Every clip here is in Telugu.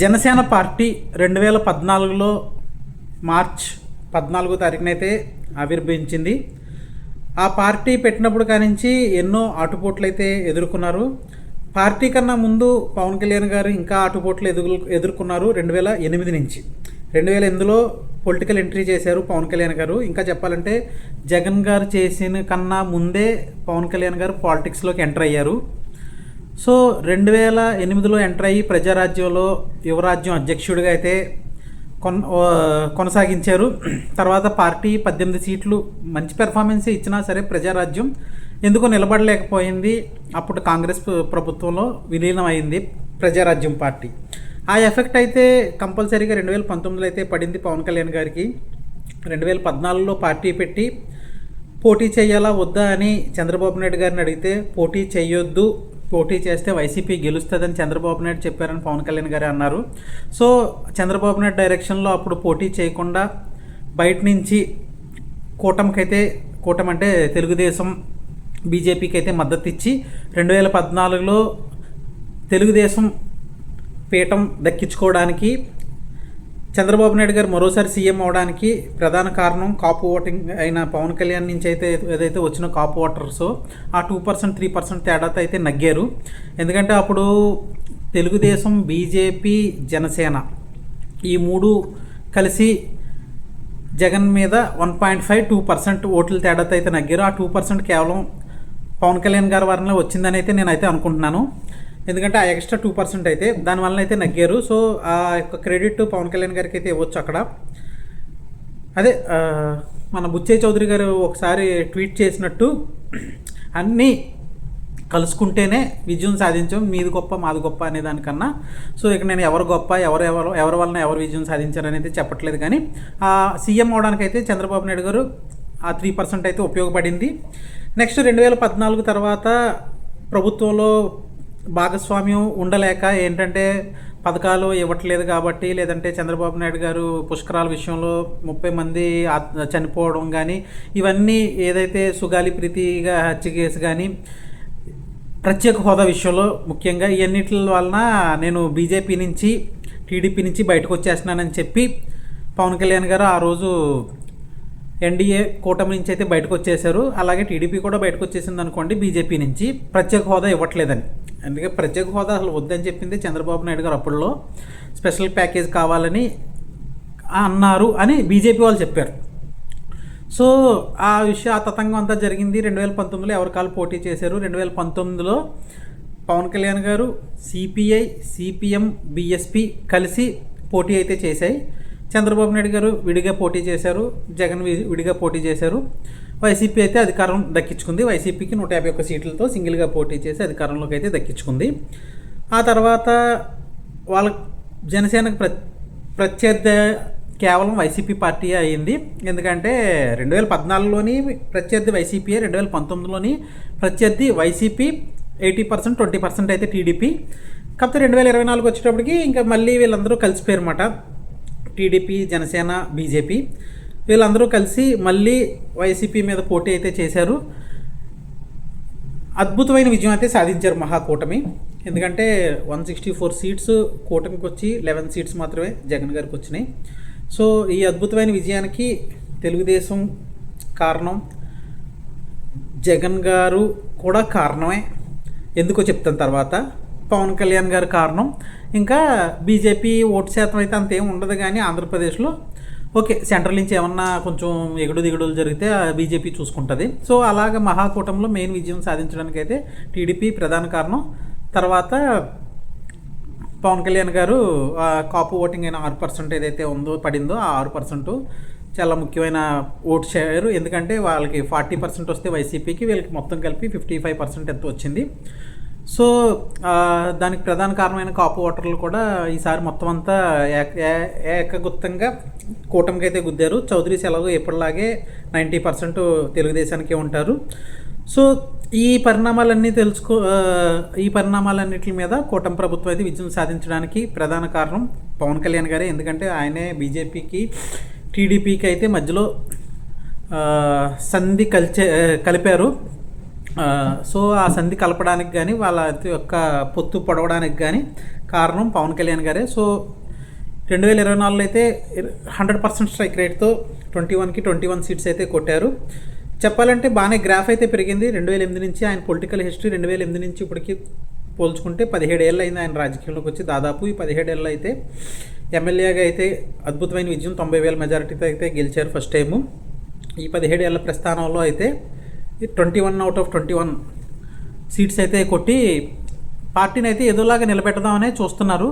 జనసేన పార్టీ రెండు వేల పద్నాలుగులో మార్చ్ పద్నాలుగో తారీఖునైతే ఆవిర్భవించింది. ఆ పార్టీ పెట్టినప్పుడు కానించి ఎన్నో ఆటుపోట్లు అయితే ఎదుర్కొన్నారు. పార్టీ కన్నా ముందు పవన్ కళ్యాణ్ గారు ఇంకా ఆటుపోట్లు ఎదుగు ఎదుర్కొన్నారు రెండు వేల ఎనిమిది నుంచి. రెండు వేల ఎనిమిదిలో పొలిటికల్ ఎంట్రీ చేశారు పవన్ కళ్యాణ్ గారు. ఇంకా చెప్పాలంటే జగన్ గారు చేసిన కన్నా ముందే పవన్ కళ్యాణ్ గారు పాలిటిక్స్లోకి ఎంటర్ అయ్యారు. సో రెండు వేల ఎనిమిదిలో ఎంటర్ అయ్యి ప్రజారాజ్యంలో యువరాజ్యం అధ్యక్షుడిగా అయితే కొన్ కొనసాగించారు. తర్వాత పార్టీ పద్దెనిమిది సీట్లు మంచి పెర్ఫార్మెన్స్ ఇచ్చినా సరే ప్రజారాజ్యం ఎందుకో నిలబడలేకపోయింది. అప్పుడు కాంగ్రెస్ ప్రభుత్వంలో విలీనం అయింది ప్రజారాజ్యం పార్టీ. ఆ ఎఫెక్ట్ అయితే కంపల్సరీగా రెండు వేల పంతొమ్మిదిలో అయితే పడింది పవన్ కళ్యాణ్ గారికి. రెండు వేల పద్నాలుగులో పార్టీ పెట్టి పోటీ చేయాలా వద్దా అని చంద్రబాబు నాయుడు గారిని అడిగితే పోటీ చేయొద్దు పోటీ చేస్తే వైసీపీ గెలుస్తుందని చంద్రబాబు నాయుడు చెప్పారని పవన్ కళ్యాణ్ గారు అన్నారు. సో చంద్రబాబు నాయుడు డైరెక్షన్లో అప్పుడు పోటీ చేయకుండా బయట నుంచి కూటమికైతే కూటమి అంటే తెలుగుదేశం బీజేపీకి అయితే మద్దతు ఇచ్చి రెండు వేల పద్నాలుగులో తెలుగుదేశం పీఠం దక్కించుకోవడానికి చంద్రబాబు నాయుడు గారు మరోసారి సీఎం అవడానికి ప్రధాన కారణం కాపు ఓటింగ్ అయిన పవన్ కళ్యాణ్ నుంచి అయితే ఏదైతే వచ్చిన కాపు ఓటర్స్ ఆ టూ పర్సెంట్ త్రీ పర్సెంట్ తేడాతో అయితే నగ్గారు. ఎందుకంటే అప్పుడు తెలుగుదేశం బీజేపీ జనసేన ఈ మూడు కలిసి జగన్ మీద one point five two percent ఓట్ల తేడాతో అయితే నగ్గారు. ఆ టూ పర్సెంట్ కేవలం పవన్ కళ్యాణ్ గారి వరలో వచ్చిందని అయితే నేనైతే అనుకుంటున్నాను. ఎందుకంటే ఆ ఎక్స్ట్రా టూ పర్సెంట్ అయితే దానివల్ల అయితే నగ్గారు. సో ఆ యొక్క క్రెడిట్ పవన్ కళ్యాణ్ గారికి అయితే ఇవ్వచ్చు అక్కడ. అదే మన బుచ్చయ్య చౌదరి గారు ఒకసారి ట్వీట్ చేసినట్టు అన్నీ కలుసుకుంటేనే విజయం సాధించాం. మీది గొప్ప మాది గొప్ప అనే దానికన్నా. సో ఇక నేను ఎవరు గొప్ప ఎవరు ఎవరు ఎవరి వలన ఎవరు విజయం సాధించారు అనేది చెప్పట్లేదు కానీ ఆ సీఎం అవడానికి అయితే చంద్రబాబు నాయుడు గారు ఆ త్రీ పర్సెంట్ అయితే ఉపయోగపడింది. నెక్స్ట్ రెండు వేల పద్నాలుగు తర్వాత ప్రభుత్వంలో భాగస్వామ్యం ఉండలేక ఏంటంటే పథకాలు ఇవ్వట్లేదు కాబట్టి లేదంటే చంద్రబాబు నాయుడు గారు పుష్కరాల విషయంలో ముప్పై మంది చనిపోవడం కానీ ఇవన్నీ ఏదైతే సుగాలి ప్రీతిగా హత్య కేసు కానీ ప్రత్యేక హోదా విషయంలో ముఖ్యంగా ఇవన్నిటి వలన నేను బీజేపీ నుంచి టీడీపీ నుంచి బయటకు వచ్చేస్తున్నానని చెప్పి పవన్ కళ్యాణ్ గారు ఆ రోజు ఎన్డీఏ కూటమి నుంచి అయితే బయటకు వచ్చేసారు అలాగే టీడీపీ కూడా బయటకు వచ్చేసింది అనుకోండి బీజేపీ నుంచి. ప్రత్యేక హోదా ఇవ్వట్లేదని. అందుకే ప్రత్యేక హోదా అసలు వద్దని చెప్పింది చంద్రబాబు నాయుడు గారు అప్పట్లో. స్పెషల్ ప్యాకేజ్ కావాలని అన్నారు అని బీజేపీ వాళ్ళు చెప్పారు. సో ఆ విషయం ఆ తతంగం అంతా జరిగింది. రెండు వేల పంతొమ్మిదిలో ఎవరి కాలు పోటీ చేశారు? రెండు వేల పంతొమ్మిదిలో పవన్ కళ్యాణ్ గారు సిపిఐ సిపిఎం బిఎస్పి కలిసి పోటీ అయితే చేశాయి. చంద్రబాబు నాయుడు గారు విడిగా పోటీ చేశారు. జగన్ వి- విడిగా పోటీ చేశారు. వైసీపీ అయితే అధికారం దక్కించుకుంది. వైసీపీకి నూట యాభై ఒక్క సీట్లతో సింగిల్గా పోటీ చేసి అధికారంలోకి అయితే దక్కించుకుంది. ఆ తర్వాత వాళ్ళ జనసేనకు ప్ర ప్రత్యర్థి కేవలం వైసీపీ పార్టీ అయింది. ఎందుకంటే రెండు వేల పద్నాలుగులోని ప్రత్యర్థి వైసీపీ రెండు వేల పంతొమ్మిదిలోని ప్రత్యర్థి YCP eighty percent twenty percent అయితే టీడీపీ. కాకపోతే రెండు వేల ఇరవై నాలుగు వచ్చేటప్పటికి ఇంకా మళ్ళీ వీళ్ళందరూ కలిసిపోయారు అన్నమాట టీడీపీ జనసేన బీజేపీ. వీళ్ళందరూ కలిసి మళ్ళీ వైసీపీ మీద పోటీ అయితే చేశారు. అద్భుతమైన విజయం అయితే సాధించారు మహాకూటమి. ఎందుకంటే వన్ సిక్స్టీ ఫోర్ సీట్స్ కూటమికి వచ్చి లెవెన్ సీట్స్ మాత్రమే జగన్ గారికి వచ్చినాయి. సో ఈ అద్భుతమైన విజయానికి తెలుగుదేశం కారణం జగన్ గారు కూడా కారణమే. ఎందుకో చెప్తాను తర్వాత. పవన్ కళ్యాణ్ గారు కారణం. ఇంకా బీజేపీ ఓటు శాతం అయితే అంతేం ఉండదు కానీ ఆంధ్రప్రదేశ్లో ఓకే సెంట్రల్ నుంచి ఏమన్నా కొంచెం ఎగుడు దిగుడులు జరిగితే ఆ బీజేపీ చూసుకుంటుంది. సో అలాగ మహాకూటంలో మెయిన్ విజయం సాధించడానికి అయితే టీడీపీ ప్రధాన కారణం. తర్వాత పవన్ కళ్యాణ్ గారు ఆ కాపు ఓటింగ్ అయిన ఆరు పర్సెంట్ ఏదైతే ఉందో పడిందో ఆ ఆరు పర్సెంట్ చాలా ముఖ్యమైన ఓట్ షేర్ ఎందుకంటే వాళ్ళకి ఫార్టీ పర్సెంట్ వస్తే వైసీపీకి వీళ్ళకి మొత్తం కలిపి ఫిఫ్టీ ఫైవ్ పర్సెంట్ ఎంత వచ్చింది. సో దానికి ప్రధాన కారణమైన కాపు ఓటర్లు కూడా ఈసారి మొత్తం అంతా ఏక ఏ- ఏకగుప్తంగా కూటమికి అయితే గుద్దారు. చౌదరి సెలవు ఎప్పటిలాగే నైంటీ పర్సెంట్ తెలుగుదేశానికే ఉంటారు. సో ఈ పరిణామాలన్నీ తెలుసుకో ఈ పరిణామాలన్నిటి మీద కూటమి ప్రభుత్వం అయితే విజయం సాధించడానికి ప్రధాన కారణం పవన్ కళ్యాణ్ గారే. ఎందుకంటే ఆయనే బీజేపీకి టీడీపీకి అయితే మధ్యలో సంధి కలిచే కలిపారు. సో ఆ సంధి కలపడానికి కానీ వాళ్ళ యొక్క పొత్తు పొడవడానికి కానీ కారణం పవన్ కళ్యాణ్ గారే. సో రెండు వేల ఇరవై నాలుగులో అయితే హండ్రెడ్ పర్సెంట్ స్ట్రైక్ రేట్తో ట్వంటీ వన్కి ట్వంటీ వన్ సీట్స్ అయితే కొట్టారు. చెప్పాలంటే బాగానే గ్రాఫ్ అయితే పెరిగింది. రెండు వేల ఎనిమిది నుంచి ఆయన పొలిటికల్ హిస్టరీ రెండు వేల ఎనిమిది నుంచి ఇప్పటికి పోల్చుకుంటే పదిహేడు ఏళ్ళు అయింది ఆయన రాజకీయంలోకి వచ్చి. దాదాపు ఈ పదిహేడు ఏళ్ళు అయితే ఎమ్మెల్యేగా అయితే అద్భుతమైన విజయం తొంభై వేల మెజారిటీతో అయితే గెలిచారు ఫస్ట్ టైము. ఈ పదిహేడు ఏళ్ళ ప్రస్థానంలో అయితే twenty one out of twenty one seats అయితే కొట్టి పార్టీని అయితే ఏదోలాగా నిలబెట్టదామనే చూస్తున్నారు.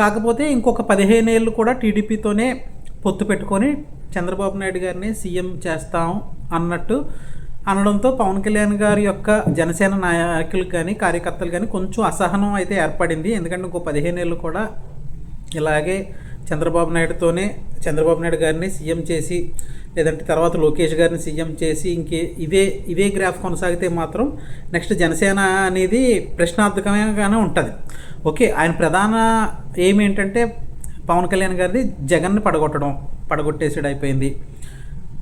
కాకపోతే ఇంకొక పదిహేను ఏళ్ళు కూడా టీడీపీతోనే పొత్తు పెట్టుకొని చంద్రబాబు నాయుడు గారిని సీఎం చేస్తాం అన్నట్టు అనడంతో పవన్ కళ్యాణ్ గారి యొక్క జనసేన నాయకులకు కానీ కార్యకర్తలు కానీ కొంచెం అసహనం అయితే ఏర్పడింది. ఎందుకంటే ఇంకో పదిహేను ఏళ్ళు కూడా ఇలాగే చంద్రబాబు నాయుడుతోనే చంద్రబాబు నాయుడు గారిని సీఎం చేసి లేదంటే తర్వాత లోకేష్ గారిని సీఎం చేసి ఇంకే ఇదే ఇదే గ్రాఫ్ కొనసాగితే మాత్రం నెక్స్ట్ జనసేన అనేది ప్రశ్నార్థకంగానే ఉంటుంది. ఓకే ఆయన ప్రధాన ఏమేంటంటే ఏంటంటే పవన్ కళ్యాణ్ గారిది జగన్ని పడగొట్టడం పడగొట్టేసాడు అయిపోయింది.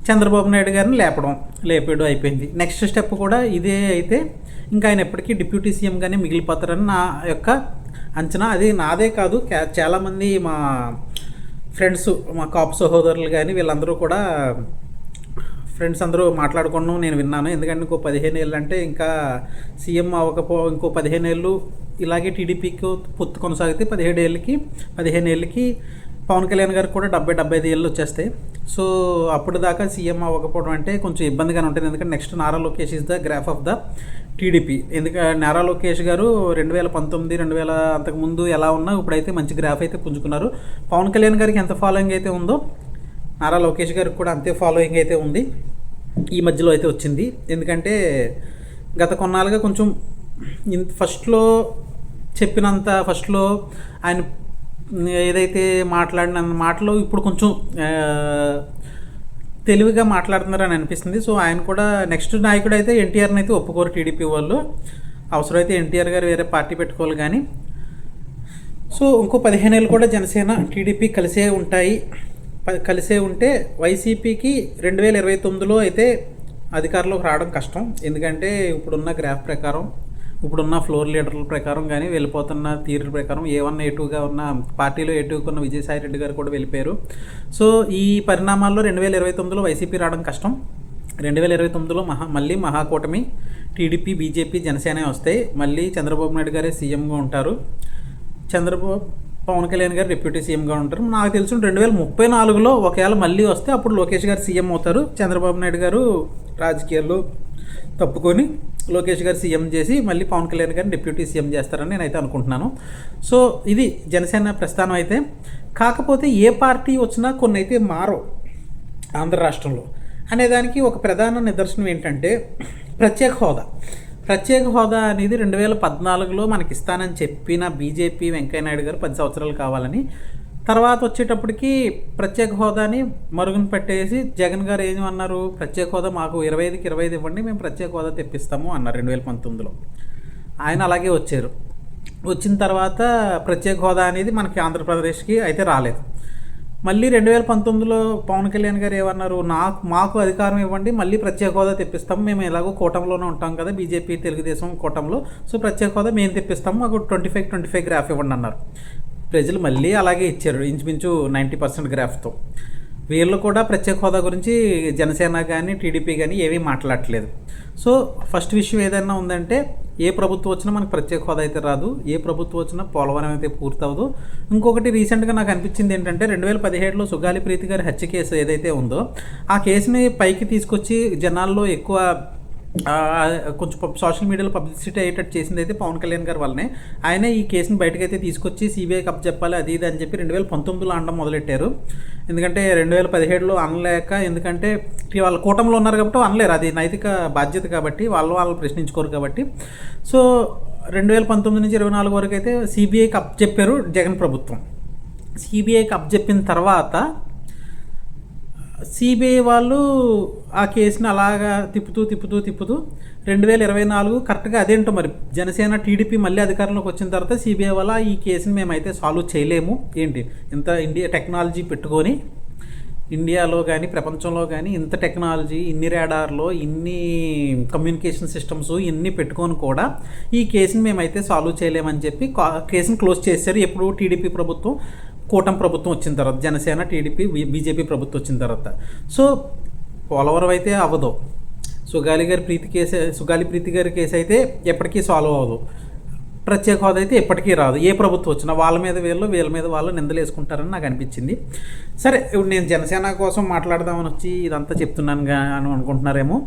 చంద్రబాబు నాయుడు గారిని లేపడం లేపేడు అయిపోయింది. నెక్స్ట్ స్టెప్ కూడా ఇదే అయితే ఇంకా ఆయన ఎప్పటికీ డిప్యూటీ సీఎంగానే మిగిలిపోతారని నా యొక్క అంచనా. అది నాదే కాదు చాలామంది మా ఫ్రెండ్స్ మా కాపు సహోదరులు కానీ వీళ్ళందరూ కూడా ఫ్రెండ్స్ అందరూ మాట్లాడుకున్నాం నేను విన్నాను. ఎందుకంటే ఇంకో పదిహేను ఏళ్ళు అంటే ఇంకా సీఎం అవ్వకపో ఇంకో పదిహేను ఏళ్ళు ఇలాగే టీడీపీకి పొత్తు కొనసాగితే పదిహేడు ఏళ్ళకి పదిహేను ఏళ్ళకి పవన్ కళ్యాణ్ గారికి కూడా డెబ్బై డెబ్బై ఐదు ఏళ్ళు వచ్చేస్తాయి. సో అప్పుడు దాకా సీఎం అవ్వకపోవడం అంటే కొంచెం ఇబ్బందిగానే ఉంటుంది. ఎందుకంటే next Nara Lokesh is the graph of the TDP. ఎందుకంటే నారా లోకేష్ గారు రెండు వేల పంతొమ్మిది రెండు వేల అంతకుముందు ఎలా ఉన్నా ఇప్పుడైతే మంచి గ్రాఫ్ అయితే పుంజుకున్నారు. పవన్ కళ్యాణ్ గారికి ఎంత ఫాలోయింగ్ అయితే ఉందో నారా లోకేష్ గారికి కూడా అంతే ఫాలోయింగ్ అయితే ఉంది. ఈ మధ్యలో అయితే వచ్చింది. ఎందుకంటే గత కొన్నాళ్ళుగా కొంచెం ఫస్ట్లో చెప్పినంత ఫస్ట్లో ఆయన ఏదైతే మాట్లాడిన మాటలో ఇప్పుడు కొంచెం తెలివిగా మాట్లాడుతున్నారని అనిపిస్తుంది. సో ఆయన కూడా నెక్స్ట్ నాయకుడు అయితే ఎన్టీఆర్ని అయితే ఒప్పుకోరు టీడీపీ వాళ్ళు. అవసరమైతే ఎన్టీఆర్ గారు వేరే పార్టీ పెట్టుకోవాలి కానీ. సో ఇంకో పదిహేను ఏళ్ళు కూడా జనసేన టీడీపీ కలిసే ఉంటాయి. కలిసే ఉంటే వైసీపీకి రెండు వేల ఇరవై తొమ్మిదిలో అయితే అధికారంలోకి రావడం కష్టం. ఎందుకంటే ఇప్పుడున్న గ్రాఫ్ ప్రకారం ఇప్పుడున్న ఫ్లోర్ లీడర్ల ప్రకారం కానీ వెళ్ళిపోతున్న తీరుల ప్రకారం ఏ వన్ ఏ టూగా ఉన్న పార్టీలో ఏ టూగా ఉన్న విజయసాయి రెడ్డి గారు కూడా వెళ్ళిపోయారు. సో ఈ పరిణామాల్లో రెండు వేల ఇరవై తొమ్మిదిలో వైసీపీ రావడం కష్టం. రెండు వేల ఇరవై తొమ్మిదిలో మహా మళ్ళీ మహాకూటమి టీడీపీ బీజేపీ జనసేన వస్తాయి. మళ్ళీ చంద్రబాబు నాయుడు గారే సీఎంగా ఉంటారు. చంద్రబాబు పవన్ కళ్యాణ్ గారు డిప్యూటీ సీఎంగా ఉంటారు. నాకు తెలుసు రెండు వేల ముప్పై నాలుగులో ఒకవేళ మళ్ళీ వస్తే అప్పుడు లోకేష్ గారు సీఎం అవుతారు. చంద్రబాబు నాయుడు గారు రాజకీయాల్లో తప్పుకొని లోకేష్ గారు సీఎం చేసి మళ్ళీ పవన్ కళ్యాణ్ గారిని డిప్యూటీ సీఎం చేస్తారని నేనైతే అనుకుంటున్నాను. సో ఇది జనసేన ప్రస్థానం అయితే. కాకపోతే ఏ పార్టీ వచ్చినా కొన్ని అయితే మారవు ఆంధ్ర రాష్ట్రంలో. అనేదానికి ఒక ప్రధాన నిదర్శనం ఏంటంటే ప్రత్యేక హోదా. ప్రత్యేక హోదా అనేది రెండు వేల పద్నాలుగులో మనకి ఇస్తానని చెప్పిన బీజేపీ వెంకయ్యనాయుడు గారు పది సంవత్సరాలు కావాలని తర్వాత వచ్చేటప్పటికి ప్రత్యేక హోదాని మరుగున పెట్టేసి జగన్ గారు ఏం అన్నారు? ప్రత్యేక హోదా మాకు ఇరవై ఐదుకి ఇరవై ఐదు ఇవ్వండి మేము ప్రత్యేక హోదా తెప్పిస్తాము అన్నారు రెండు వేల పంతొమ్మిదిలో. ఆయన అలాగే వచ్చారు. వచ్చిన తర్వాత ప్రత్యేక హోదా అనేది మనకి ఆంధ్రప్రదేశ్కి అయితే రాలేదు. మళ్ళీ రెండు వేల పంతొమ్మిదిలో పవన్ కళ్యాణ్ గారు ఏమన్నారు? నాకు మాకు అధికారం ఇవ్వండి మళ్ళీ ప్రత్యేక హోదా తెప్పిస్తాం మేము ఎలాగో కూటమిలోనే ఉంటాం కదా బీజేపీ తెలుగుదేశం కూటమిలో. సో ప్రత్యేక హోదా మేము తెప్పిస్తాము మాకు twenty five twenty five graph ఇవ్వండి అన్నారు. ప్రజలు మళ్ళీ అలాగే ఇచ్చారు. ఇంచుమించు నైంటీ పర్సెంట్ గ్రాఫ్తో. వీళ్ళు కూడా ప్రత్యేక హోదా గురించి జనసేన కానీ టీడీపీ కానీ ఏమీ మాట్లాడట్లేదు. సో ఫస్ట్ విషయం ఏదైనా ఉందంటే ఏ ప్రభుత్వం వచ్చినా మనకు ప్రత్యేక హోదా అయితే రాదు. ఏ ప్రభుత్వం వచ్చినా పోలవరం అయితే పూర్తవదు. ఇంకొకటి రీసెంట్గా నాకు అనిపించింది ఏంటంటే రెండు వేల పదిహేడులో సుగాలి ప్రీతి గారి హత్య కేసు ఏదైతే ఉందో ఆ కేసుని పైకి తీసుకొచ్చి జనాల్లో ఎక్కువ కొంచెం పబ్- సోషల్ మీడియాలో పబ్లిసిటీ అయ్యేటట్టు చేసింది అయితే పవన్ కళ్యాణ్ గారు వల్లనే. ఆయన ఈ కేసుని బయటకైతే తీసుకొచ్చి సిబిఐకి అప్ చెప్పాలి అది ఇది అని చెప్పి రెండు వేల పంతొమ్మిదిలో అనడం మొదలెట్టారు. ఎందుకంటే రెండు వేల పదిహేడులో అనలేక ఎందుకంటే వాళ్ళ కూటమిలో ఉన్నారు కాబట్టి అనలేరు. అది నైతిక బాధ్యత కాబట్టి వాళ్ళు వాళ్ళు ప్రశ్నించుకోరు కాబట్టి. సో రెండు వేల పంతొమ్మిది నుంచి ఇరవై నాలుగు వరకు అయితే సిబిఐకి అప్ చెప్పారు జగన్ ప్రభుత్వం. సిబిఐకి అప్ చెప్పిన తర్వాత సిబిఐ వాళ్ళు ఆ కేసుని అలాగా తిప్పుతూ తిప్పుతూ తిప్పుతూ రెండు వేల ఇరవై నాలుగు కరెక్ట్గా అదేంటో మరి? జనసేన టీడీపీ మళ్ళీ అధికారంలోకి వచ్చిన తర్వాత సిబిఐ వల్ల ఈ కేసుని మేమైతే సాల్వ్ చేయలేము. ఏంటి? ఇంత ఇండియా టెక్నాలజీ పెట్టుకొని ఇండియాలో కానీ ప్రపంచంలో కానీ ఇంత టెక్నాలజీ ఇన్ని రాడార్లో ఇన్ని కమ్యూనికేషన్ సిస్టమ్స్ ఇన్ని పెట్టుకొని కూడా ఈ కేసుని మేమైతే సాల్వ్ చేయలేమని చెప్పి కా- కేసుని క్లోజ్ చేశారు. ఎప్పుడు టీడీపీ ప్రభుత్వం కూటమి ప్రభుత్వం వచ్చిన తర్వాత జనసేన టీడీపీ బీజేపీ ప్రభుత్వం వచ్చిన తర్వాత. సో పోలవరం అయితే అవ్వదు. సుగాలి గారి ప్రీతి కేసు సుగాలి ప్రీతి గారి కేసు అయితే ఎప్పటికీ సాల్వ్ అవ్వదు. ప్రత్యేక హోదా అయితే ఎప్పటికీ రాదు. ఏ ప్రభుత్వం వచ్చినా వాళ్ళ మీద వీళ్ళు వీళ్ళ మీద వాళ్ళు నిందలు వేసుకుంటారని నాకు అనిపించింది. సరే ఇప్పుడు నేను జనసేన కోసం మాట్లాడదామని వచ్చి ఇదంతా చెప్తున్నాను అని అనుకుంటున్నారేమో.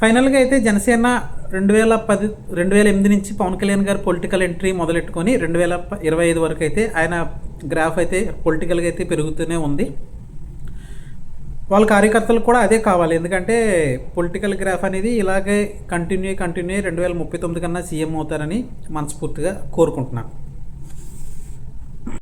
ఫైనల్గా అయితే జనసేన రెండు వేల పది రెండు వేల ఎనిమిది నుంచి పవన్ కళ్యాణ్ గారు పొలిటికల్ ఎంట్రీ మొదలెట్టుకొని రెండు వేల ఇరవై ఐదు వరకు అయితే ఆయన గ్రాఫ్ అయితే పొలిటికల్గా అయితే పెరుగుతూనే ఉంది. వాళ్ళ కార్యకర్తలకు కూడా అదే కావాలి. ఎందుకంటే పొలిటికల్ గ్రాఫ్ అనేది ఇలాగే కంటిన్యూ కంటిన్యూ రెండు వేల ముప్పై తొమ్మిది కన్నా సీఎం అవుతారని మనస్ఫూర్తిగా కోరుకుంటున్నాను.